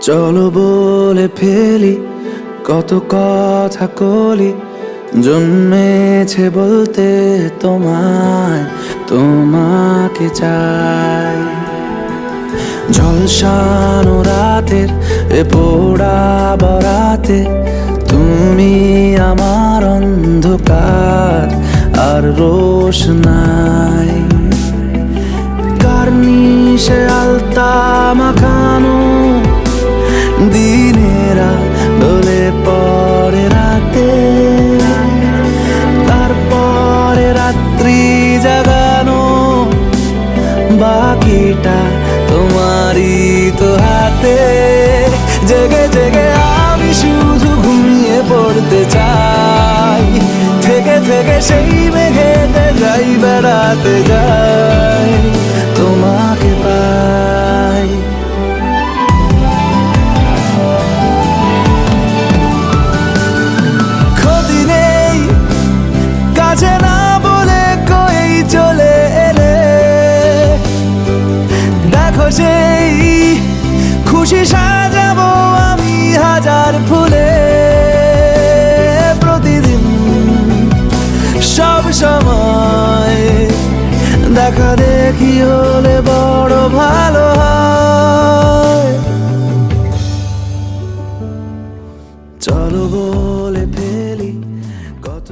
চলো বলে ফেলি, কত কথা কলি, জন্মেছে বলতে তোমায়, তোমাকে চাই। ঝলসানো রাতের এ পোড়া বরাতে, তুমি আমার অন্ধকার, আর রোশ নাই। কার্নিশে আলতা বাকিটা তোমারই তো হাতে। জেগে জেগে আমি শুধু ঘুমিয়ে পড়তে চাই। থেকে থেকে সেই মেঘেতে যাই বেড়াতে যাই। দেখা দেখি হলে বড় ভালো হয়। চলো বলে ফেলি কত